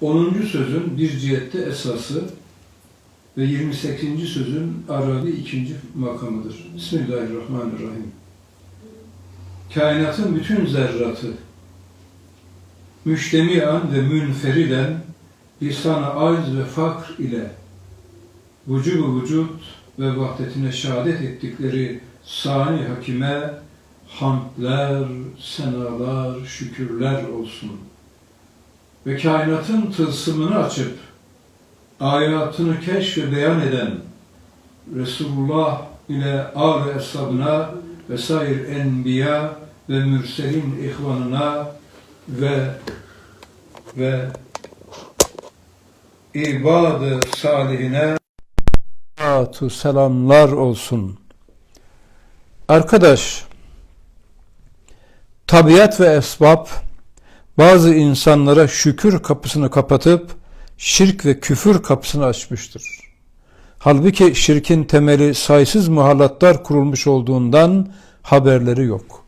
10. sözün bir cihette esası ve 28. sözün Arabi ikinci makamıdır. Bismillahirrahmanirrahim. Kainatın bütün zerratı müştemian ve münferiden lisan-ı acz ve fakr ile vücubu vücut ve vahdetine şehadet ettikleri sani hakime hamdler, senalar, şükürler olsun. Ve kainatın tılsımını açıp ayatını keşf ve beyan eden Resulullah ile âl ve eshabına ve sair enbiya ve mürselin ihvanına ve ve ibad-ı salihine salatu selamlar olsun. Arkadaş, tabiat ve esbab bazı insanlara şükür kapısını kapatıp şirk ve küfür kapısını açmıştır. Halbuki şirkin temeli sayısız muhallatlar kurulmuş olduğundan haberleri yok.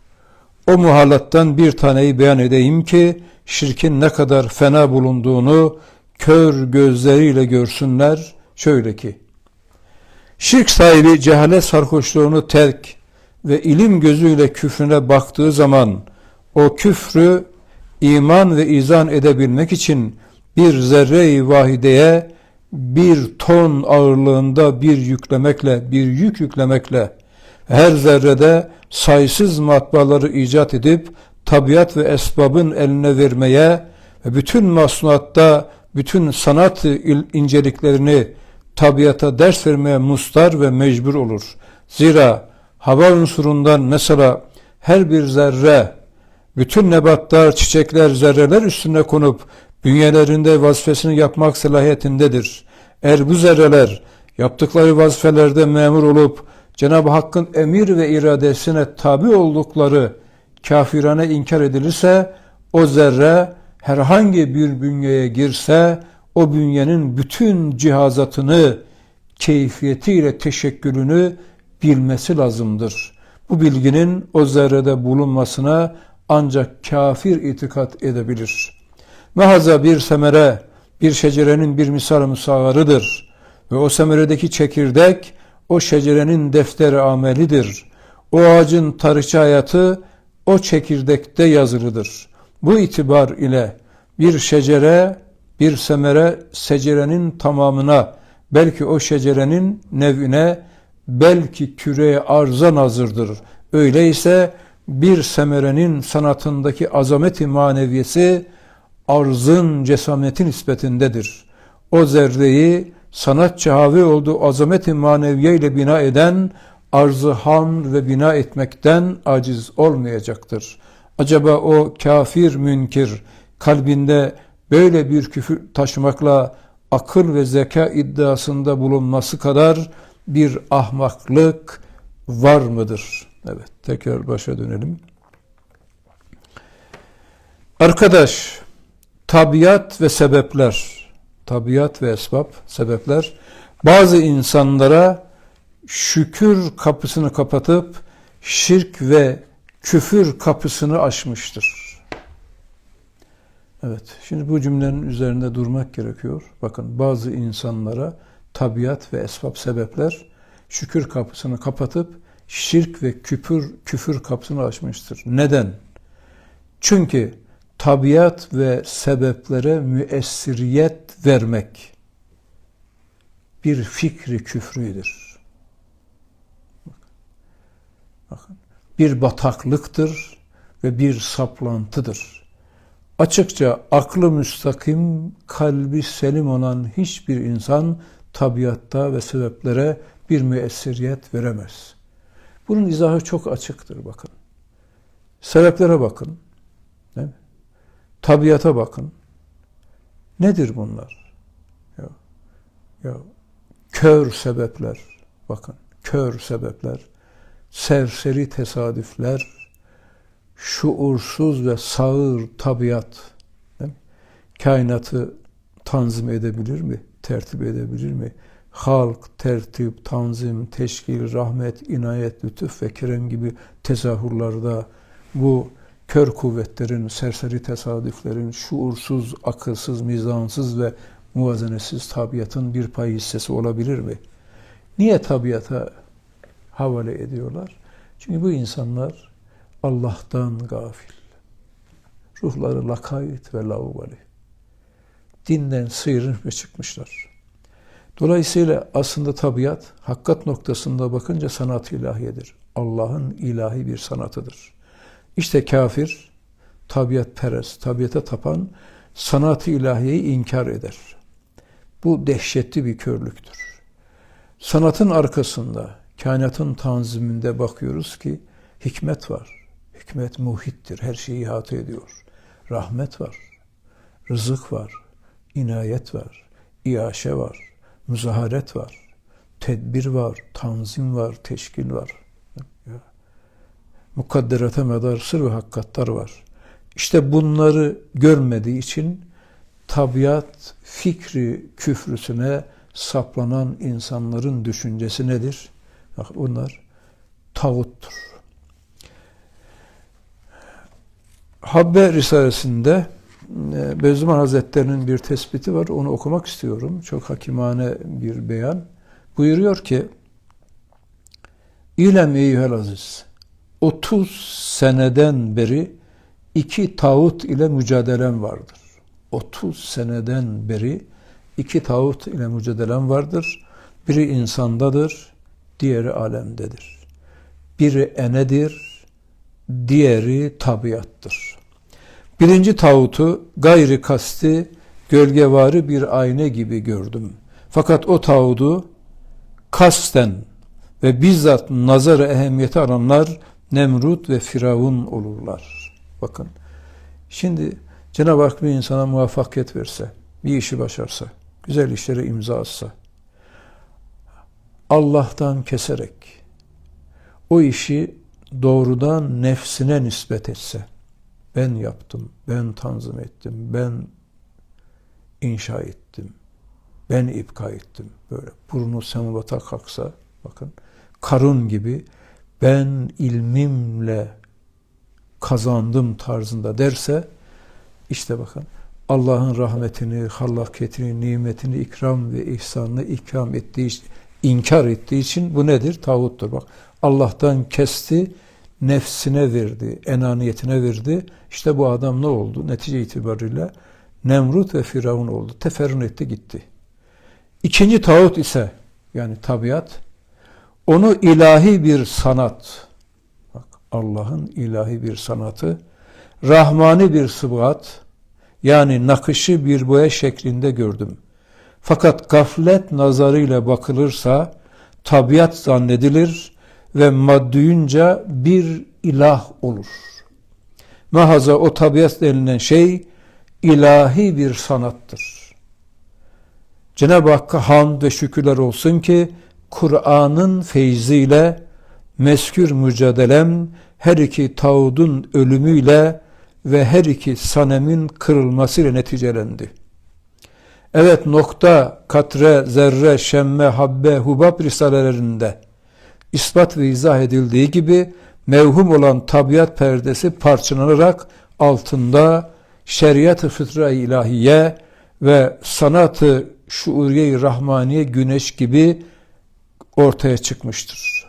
O muhallattan bir taneyi beyan edeyim ki şirkin ne kadar fena bulunduğunu kör gözleriyle görsünler. Şöyle ki, şirk sahibi cehalet sarhoşluğunu terk ve ilim gözüyle küfrüne baktığı zaman o küfrü iman ve izan edebilmek için bir zerre-i vahideye bir ton ağırlığında bir yüklemekle, bir yük yüklemekle her zerrede sayısız matbaaları icat edip tabiat ve esbabın eline vermeye ve bütün masnuatta bütün sanat inceliklerini tabiata ders vermeye mustar ve mecbur olur. Zira hava unsurundan mesela her bir zerre, bütün nebatlar, çiçekler, zerreler üstüne konup bünyelerinde vazifesini yapmak salahiyetindedir. Eğer bu zerreler yaptıkları vazifelerde memur olup Cenab-ı Hakk'ın emir ve iradesine tabi oldukları kafirane inkar edilirse o zerre herhangi bir bünyeye girse o bünyenin bütün cihazatını keyfiyetiyle teşekkülünü bilmesi lazımdır. Bu bilginin o zerrede bulunmasına ancak kafir itikat edebilir. Mehaza bir semere, bir şecerenin bir misal musavarıdır. Ve o semeredeki çekirdek, o şecerenin defteri amelidir. O ağacın tarihçi hayatı, o çekirdekte yazılıdır. Bu itibar ile bir şecere, bir semere secerenin tamamına, belki o şecerenin nevine, belki küreye arza nazırdır. Öyleyse bir semerenin sanatındaki azameti maneviyesi arzın cesameti nispetindedir. O zerreyi sanatçı havi olduğu azameti maneviye ile bina eden arzı ham ve bina etmekten aciz olmayacaktır. Acaba o kafir münkir kalbinde böyle bir küfür taşımakla akıl ve zeka iddiasında bulunması kadar bir ahmaklık var mıdır? Evet, tekrar başa dönelim. Arkadaş, tabiat ve sebepler, tabiat ve esbab, sebepler bazı insanlara şükür kapısını kapatıp şirk ve küfür kapısını açmıştır. Evet, şimdi bu cümlenin üzerinde durmak gerekiyor. Bakın bazı insanlara tabiat ve esbab sebepler şükür kapısını kapatıp şirk ve küfür küfür kapısını açmıştır. Neden? Çünkü tabiat ve sebeplere müessiriyet vermek bir fikri küfrüdür. Bakın, bir bataklıktır ve bir saplantıdır. Açıkça aklı müstakim, kalbi selim olan hiçbir insan tabiatta ve sebeplere bir müessiriyet veremez. Bunun izahı çok açıktır bakın. Sebeplere bakın. Değil mi? Tabiata bakın. Nedir bunlar? Ya, ya kör sebepler. Bakın kör sebepler. Serseri tesadüfler. Şuursuz ve sağır tabiat. Kainatı tanzim edebilir mi? Tertip edebilir mi? Halk, tertip, tanzim, teşkil, rahmet, inayet, lütuf ve kerem gibi tezahürlarda bu kör kuvvetlerin, serseri tesadüflerin, şuursuz, akılsız, mizansız ve muvazenesiz tabiatın bir pay hissesi olabilir mi? Niye tabiata havale ediyorlar? Çünkü bu insanlar Allah'tan gafil. Ruhları lakayt ve laubali. Dinden sıyırmış ve çıkmışlar. Dolayısıyla aslında tabiat hakikat noktasında bakınca sanat ilahiyedir. Allah'ın ilahi bir sanatıdır. İşte kafir, tabiat perest, tabiata tapan sanatı ilahiyeyi inkar eder. Bu dehşetli bir körlüktür. Sanatın arkasında, kainatın tanziminde bakıyoruz ki hikmet var. Hikmet muhittir, her şeyi ihate ediyor. Rahmet var, rızık var, inayet var, iaşe var, müzaharet var, tedbir var, tanzim var, teşkil var. Mukadderata medar sır ve hakikatlar var. İşte bunları görmediği için tabiat fikri küfrüsüne saplanan insanların düşüncesi nedir? Bak onlar tağuttur. Habbe Risalesi'nde e, Bediüzzaman Hazretleri'nin bir tespiti var. Onu okumak istiyorum. Çok hakimane bir beyan. Buyuruyor ki İlem eyyühel aziz 30 seneden beri iki tağut ile mücadelem vardır. 30 seneden beri iki tağut ile mücadelem vardır. Biri insandadır, diğeri alemdedir. Biri enedir, diğeri tabiattır. Birinci tağutu gayri kasti, gölgevari bir ayna gibi gördüm. Fakat o tağutu kasten ve bizzat nazara ehemmiyeti alanlar Nemrut ve Firavun olurlar. Bakın. Şimdi Cenab-ı Hak bir insana muvaffakiyet verse, bir işi başarsa, güzel işlere imza atsa, Allah'tan keserek o işi doğrudan nefsine nispet etse, ben yaptım, ben tanzim ettim, ben inşa ettim, ben ipka ettim. Böyle burnu semavata kalksa, bakın, karun gibi ben ilmimle kazandım tarzında derse, işte bakın, Allah'ın rahmetini, hallakiyetini, nimetini, ikram ve ihsanını ikram ettiği, inkar ettiği için bu nedir? Tağuttur. Bak Allah'tan kesti, nefsine verdi, enaniyetine verdi. İşte bu adam ne oldu? Netice itibariyle Nemrut ve Firavun oldu. Teferrün etti gitti. İkinci tağut ise yani tabiat onu ilahi bir sanat bak Allah'ın ilahi bir sanatı rahmani bir sıbgat yani nakışı bir boya şeklinde gördüm. Fakat gaflet nazarıyla bakılırsa tabiat zannedilir ve madduyunca bir ilah olur. Mahaza o tabiat denilen şey ilahi bir sanattır. Cenab-ı Hakk'a hamd ve şükürler olsun ki Kur'an'ın feyziyle meskür mücadelem her iki tağudun ölümüyle ve her iki sanemin kırılmasıyla neticelendi. Evet nokta, katre, zerre, şemme, habbe, hubab risalelerinde ispat ve izah edildiği gibi mevhum olan tabiat perdesi parçalanarak altında şeriat-ı fıtra ilahiye ve sanatı şuuriye rahmaniye güneş gibi ortaya çıkmıştır.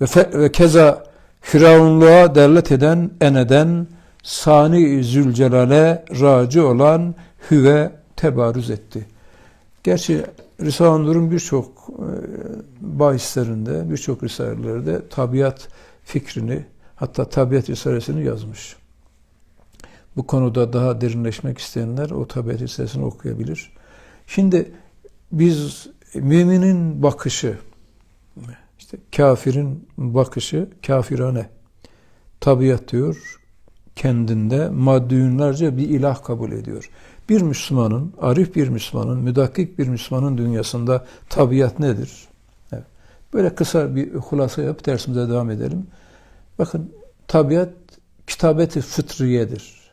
Ve, fe, ve keza Firavunluğa devlet eden, eneden, Sani Zülcelal'e raci olan Hüve tebarüz etti. Gerçi Risale-i Nur'un birçok e, bahislerinde, birçok risalelerde tabiat fikrini, hatta tabiat risalesini yazmış. Bu konuda daha derinleşmek isteyenler o tabiat risalesini okuyabilir. Şimdi biz müminin bakışı, işte kafirin bakışı kafirane. Tabiat diyor, kendinde maddiyunlarca bir ilah kabul ediyor. Bir Müslümanın, arif bir Müslümanın, müdakkik bir Müslümanın dünyasında tabiat nedir? Evet. Böyle kısa bir hulasa yapıp dersimize devam edelim. Bakın tabiat kitabeti fıtriyedir.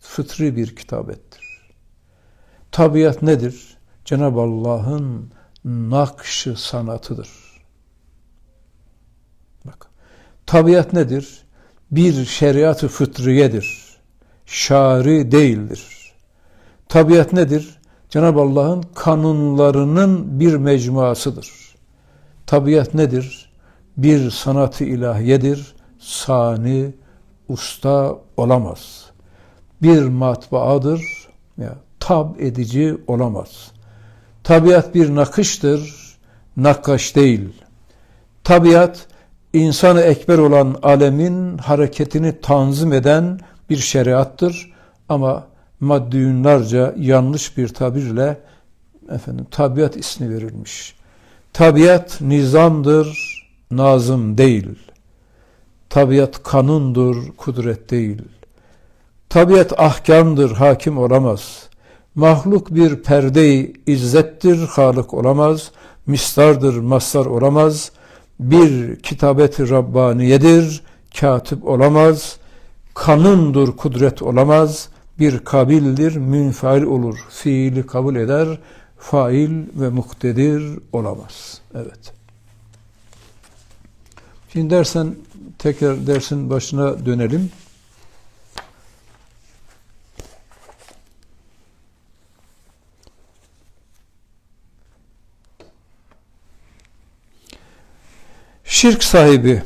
Fıtri bir kitabettir. Tabiat nedir? Cenab-ı Allah'ın nakşı sanatıdır. Bak. Tabiat nedir? Bir şeriat-ı fıtriyedir. Şari değildir. Tabiat nedir? Cenab-ı Allah'ın kanunlarının bir mecmuasıdır. Tabiat nedir? Bir sanatı ilahiyedir. Sani, usta olamaz. Bir matbaadır. Ya, tab edici olamaz. Tabiat bir nakıştır. Nakkaş değil. Tabiat insanı ekber olan alemin hareketini tanzim eden bir şeriattır. Ama maddiyunlarca yanlış bir tabirle efendim tabiat ismi verilmiş. Tabiat nizamdır, nazım değil. Tabiat kanundur, kudret değil. Tabiat ahkamdır, hakim olamaz. Mahluk bir perde izzettir, halık olamaz. Mistardır, mastar olamaz. Bir kitabet-i Rabbaniyedir, katip olamaz. Kanundur, kudret olamaz. Bir kabildir, münfail olur. Fiili kabul eder, fail ve muktedir olamaz. Evet. Şimdi dersen tekrar dersin başına dönelim. Şirk sahibi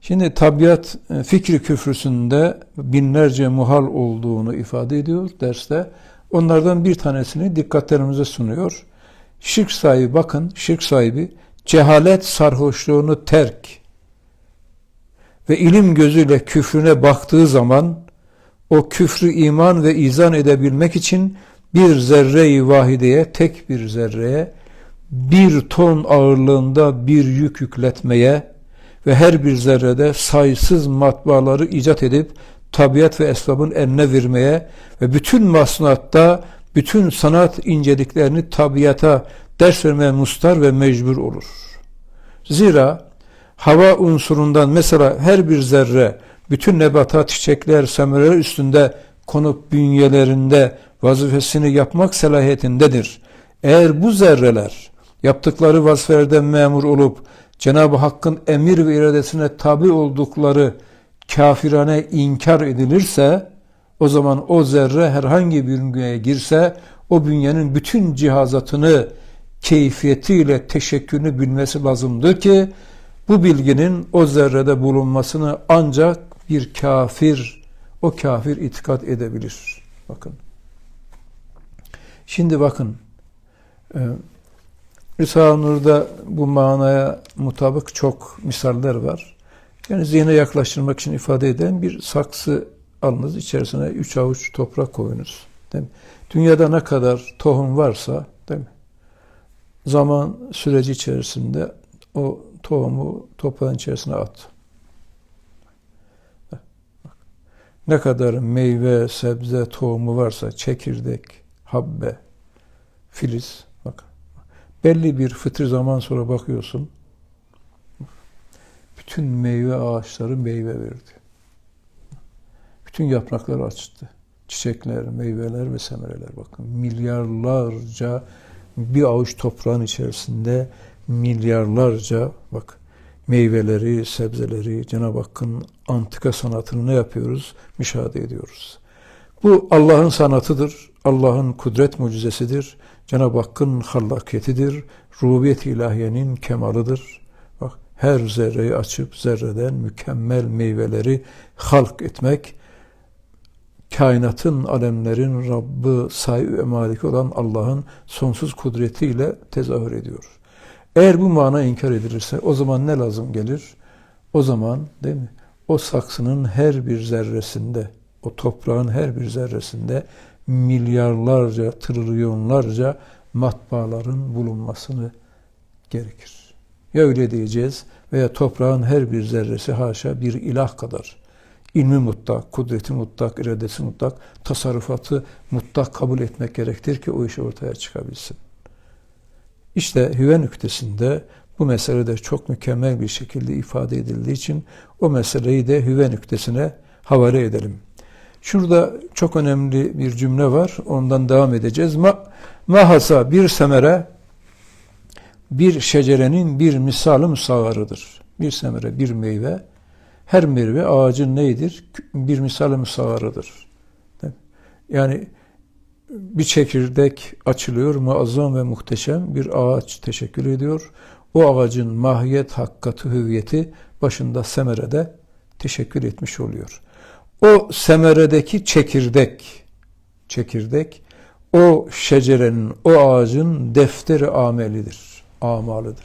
Şimdi tabiat e, fikri küfrüsünde binlerce muhal olduğunu ifade ediyor derste. Onlardan bir tanesini dikkatlerimize sunuyor. Şirk sahibi bakın şirk sahibi cehalet sarhoşluğunu terk ve ilim gözüyle küfrüne baktığı zaman o küfrü iman ve izan edebilmek için bir zerre-i vahideye, tek bir zerreye, bir ton ağırlığında bir yük yükletmeye ve her bir zerrede sayısız matbaaları icat edip tabiat ve esbabın eline vermeye ve bütün masnatta bütün sanat inceliklerini tabiata ders vermeye mustar ve mecbur olur. Zira hava unsurundan mesela her bir zerre bütün nebatat, çiçekler, semereler üstünde konup bünyelerinde vazifesini yapmak selahiyetindedir. Eğer bu zerreler yaptıkları vazifelerden memur olup Cenab-ı Hakk'ın emir ve iradesine tabi oldukları kafirane inkar edilirse o zaman o zerre herhangi bir bünyeye girse o bünyenin bütün cihazatını keyfiyetiyle teşekkürünü bilmesi lazımdır ki bu bilginin o zerrede bulunmasını ancak bir kafir o kafir itikat edebilir. Bakın. Şimdi bakın Risale-i Nur'da bu manaya mutabık çok misaller var. Yani zihne yaklaştırmak için ifade eden bir saksı alınız, içerisine üç avuç toprak koyunuz. Değil mi? Dünyada ne kadar tohum varsa, değil mi? Zaman süreci içerisinde o tohumu toprağın içerisine at. Ne kadar meyve, sebze, tohumu varsa, çekirdek, habbe, filiz. Belli bir fıtri zaman sonra bakıyorsun, bütün meyve ağaçları meyve verdi. Bütün yapraklar açtı. Çiçekler, meyveler ve semereler bakın. Milyarlarca bir avuç toprağın içerisinde milyarlarca bak meyveleri, sebzeleri, Cenab-ı Hakk'ın antika sanatını ne yapıyoruz? Müşahede ediyoruz. Bu Allah'ın sanatıdır. Allah'ın kudret mucizesidir. Cenab-ı Hakk'ın hallakiyetidir. Rububiyet ilahiyenin kemalıdır. Bak her zerreyi açıp zerreden mükemmel meyveleri halk etmek kainatın, alemlerin Rabbi, sahibi ve maliki olan Allah'ın sonsuz kudretiyle tezahür ediyor. Eğer bu mana inkar edilirse o zaman ne lazım gelir? O zaman değil mi? O saksının her bir zerresinde, o toprağın her bir zerresinde milyarlarca, trilyonlarca matbaaların bulunmasını gerekir. Ya öyle diyeceğiz veya toprağın her bir zerresi haşa bir ilah kadar ilmi mutlak, kudreti mutlak, iradesi mutlak, tasarrufatı mutlak kabul etmek gerektir ki o iş ortaya çıkabilsin. İşte hüve nüktesinde bu mesele de çok mükemmel bir şekilde ifade edildiği için o meseleyi de hüve nüktesine havale edelim. Şurada çok önemli bir cümle var. Ondan devam edeceğiz. Ma, mahasa bir semere bir şecerenin bir misalı musavarıdır. Bir semere, bir meyve Her meyve ağacın neydir? Bir misal müsavarıdır. Yani bir çekirdek açılıyor, muazzam ve muhteşem bir ağaç teşekkür ediyor. O ağacın mahiyet, hakkatı, hüviyeti başında semerede teşekkür etmiş oluyor. O semeredeki çekirdek, çekirdek o şecerenin, o ağacın defteri amelidir, amalıdır.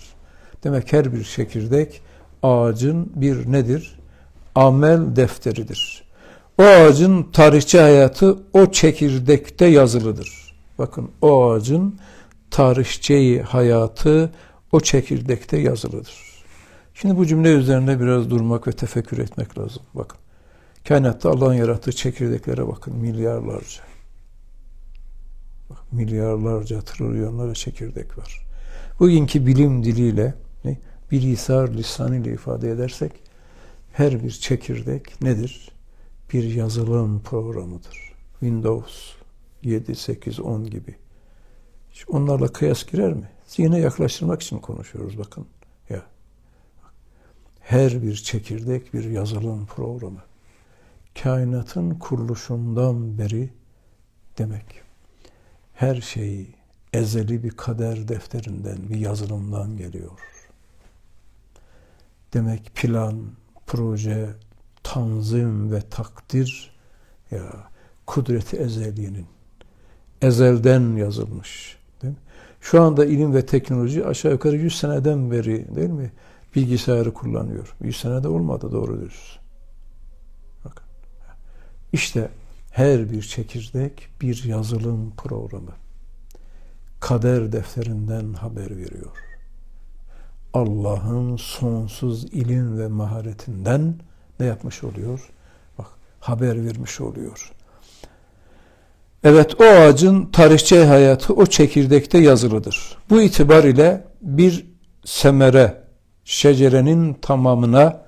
Demek her bir çekirdek ağacın bir nedir? Amel defteridir. O ağacın tarihçi hayatı o çekirdekte yazılıdır. Bakın o ağacın tarihçi hayatı o çekirdekte yazılıdır. Şimdi bu cümle üzerinde biraz durmak ve tefekkür etmek lazım. Bakın. Kainatta Allah'ın yarattığı çekirdeklere bakın milyarlarca. Bak, milyarlarca, trilyonlarca çekirdek var. Bugünkü bilim diliyle, ne, bilisar lisanıyla ifade edersek her bir çekirdek nedir? Bir yazılım programıdır. Windows 7, 8, 10 gibi. Onlarla kıyas girer mi? Zihne yaklaştırmak için konuşuyoruz bakın. Ya. Her bir çekirdek bir yazılım programı. Kainatın kuruluşundan beri demek. Her şey ezeli bir kader defterinden, bir yazılımdan geliyor. Demek plan, proje, tanzim ve takdir ya kudreti ezeliyenin ezelden yazılmış. Değil mi? Şu anda ilim ve teknoloji aşağı yukarı 100 seneden beri değil mi? Bilgisayarı kullanıyor. 100 senede olmadı doğru dürüst. İşte her bir çekirdek bir yazılım programı. Kader defterinden haber veriyor. Allah'ın sonsuz ilim ve maharetinden ne yapmış oluyor? Bak haber vermiş oluyor. Evet o ağacın tarihçi hayatı o çekirdekte yazılıdır. Bu itibar ile bir semere şecerenin tamamına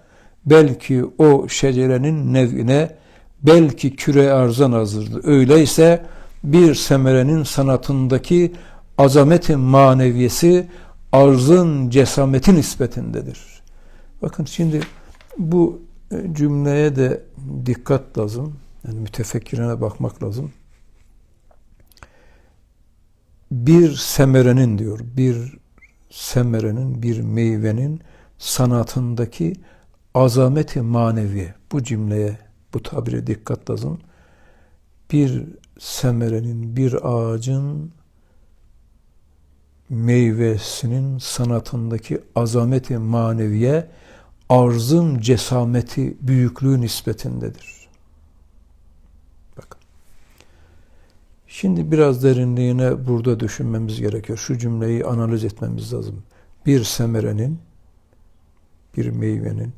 belki o şecerenin nevine belki küre arzan hazırdı. Öyleyse bir semerenin sanatındaki azametin maneviyesi arzın cesameti nispetindedir. Bakın şimdi bu cümleye de dikkat lazım. Yani mütefekkirine bakmak lazım. Bir semerenin diyor, bir semerenin, bir meyvenin sanatındaki azameti manevi. Bu cümleye, bu tabire dikkat lazım. Bir semerenin, bir ağacın meyvesinin sanatındaki azameti maneviye arzın cesameti, büyüklüğü nispetindedir. Bakın. Şimdi biraz derinliğine burada düşünmemiz gerekiyor. Şu cümleyi analiz etmemiz lazım. Bir semerenin, bir meyvenin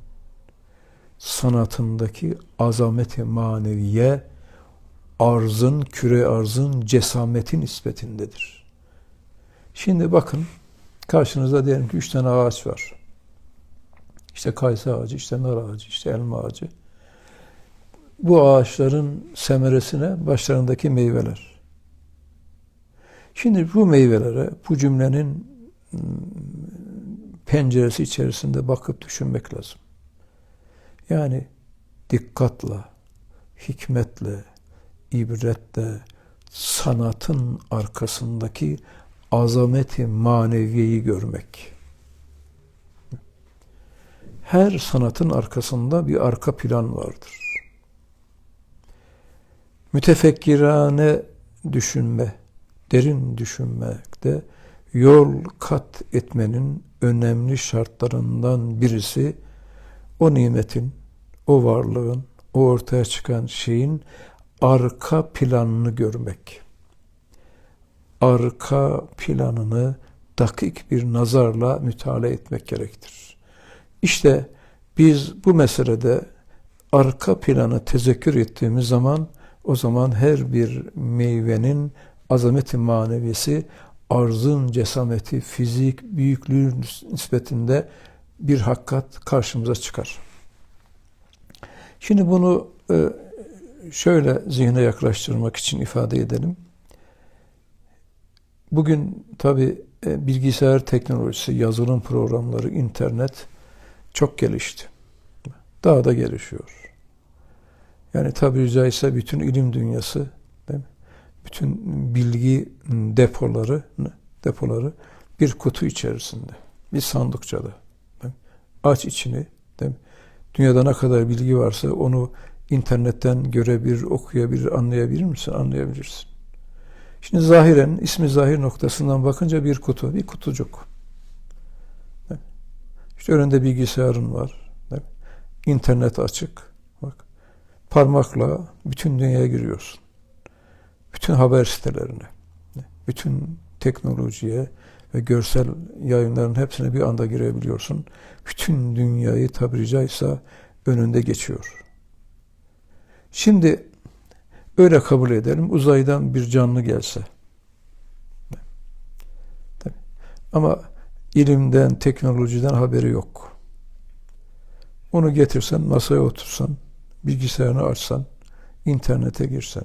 sanatındaki azameti maneviye arzın, küre arzın cesameti nispetindedir. Şimdi bakın karşınızda diyelim ki üç tane ağaç var. İşte kayısı ağacı, işte nar ağacı, işte elma ağacı. Bu ağaçların semeresine başlarındaki meyveler. Şimdi bu meyvelere bu cümlenin ıı, penceresi içerisinde bakıp düşünmek lazım. Yani dikkatle, hikmetle, ibretle, sanatın arkasındaki azameti maneviyeyi görmek her sanatın arkasında bir arka plan vardır. Mütefekkirane düşünme, derin düşünmekte yol kat etmenin önemli şartlarından birisi o nimetin, o varlığın, o ortaya çıkan şeyin arka planını görmek. Arka planını dakik bir nazarla müteala etmek gerektir. İşte biz bu meselede arka planı tezekkür ettiğimiz zaman o zaman her bir meyvenin azameti manevisi arzın cesameti, fizik, büyüklüğü nispetinde bir hakikat karşımıza çıkar. Şimdi bunu e, şöyle zihne yaklaştırmak için ifade edelim. Bugün tabi e, bilgisayar teknolojisi, yazılım programları, internet çok gelişti. daha da gelişiyor. Yani tabi caizse bütün ilim dünyası, değil mi? bütün bilgi depoları, depoları bir kutu içerisinde, bir sandıkçada. Aç içini, değil mi? Dünyada ne kadar bilgi varsa onu internetten görebilir, okuyabilir, anlayabilir misin? Anlayabilirsin. Şimdi zahiren, ismi zahir noktasından bakınca bir kutu, bir kutucuk. İşte önünde bilgisayarın var. İnternet açık. Bak. Parmakla bütün dünyaya giriyorsun. Bütün haber sitelerine, bütün teknolojiye ve görsel yayınların hepsine bir anda girebiliyorsun. Bütün dünyayı tabiri caizse önünde geçiyor. Şimdi öyle kabul edelim uzaydan bir canlı gelse. Ama ilimden, teknolojiden haberi yok. Onu getirsen, masaya otursan, bilgisayarını açsan, internete girsen.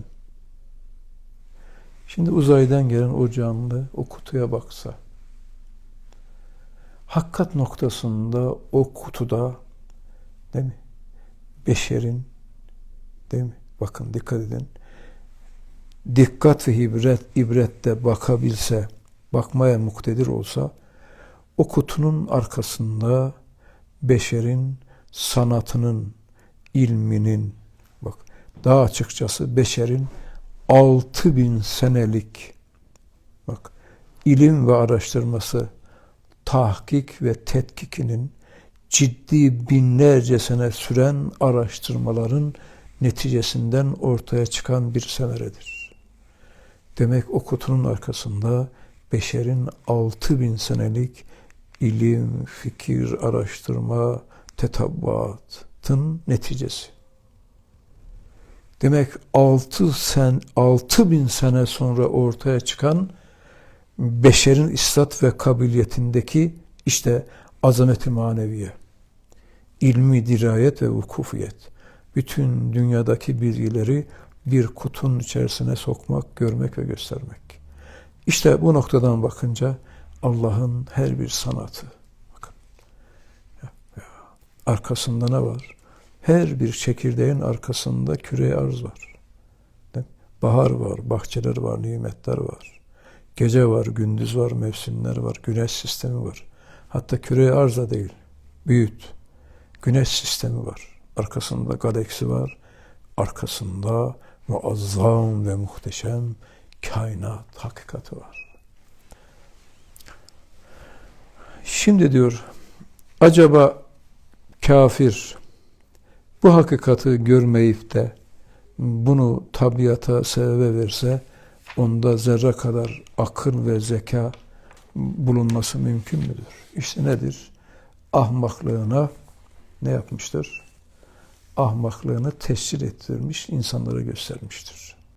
Şimdi uzaydan gelen o canlı o kutuya baksa. Hakikat noktasında o kutuda değil mi? Beşerin değil mi? Bakın dikkat edin. Dikkat ve ibret, ibrette bakabilse, bakmaya muktedir olsa o kutunun arkasında beşerin sanatının, ilminin, bak daha açıkçası beşerin altı bin senelik bak ilim ve araştırması, tahkik ve tetkikinin ciddi binlerce sene süren araştırmaların neticesinden ortaya çıkan bir semeredir. Demek o kutunun arkasında beşerin altı bin senelik ilim, fikir, araştırma, tetabbatın neticesi. Demek altı sen altı bin sene sonra ortaya çıkan beşerin istat ve kabiliyetindeki işte azameti maneviye, ilmi dirayet ve vukufiyet, bütün dünyadaki bilgileri bir kutunun içerisine sokmak, görmek ve göstermek. İşte bu noktadan bakınca Allah'ın her bir sanatı. Bakın. Arkasında ne var? Her bir çekirdeğin arkasında küre arz var. Bahar var, bahçeler var, nimetler var. Gece var, gündüz var, mevsimler var, güneş sistemi var. Hatta küre arz da değil, büyüt. Güneş sistemi var. Arkasında galaksi var. Arkasında muazzam ve muhteşem kainat hakikati var. Şimdi diyor, acaba kafir bu hakikati görmeyip de bunu tabiata sebebe verse onda zerre kadar akıl ve zeka bulunması mümkün müdür? İşte nedir? Ahmaklığına ne yapmıştır? Ahmaklığını tescil ettirmiş, insanlara göstermiştir.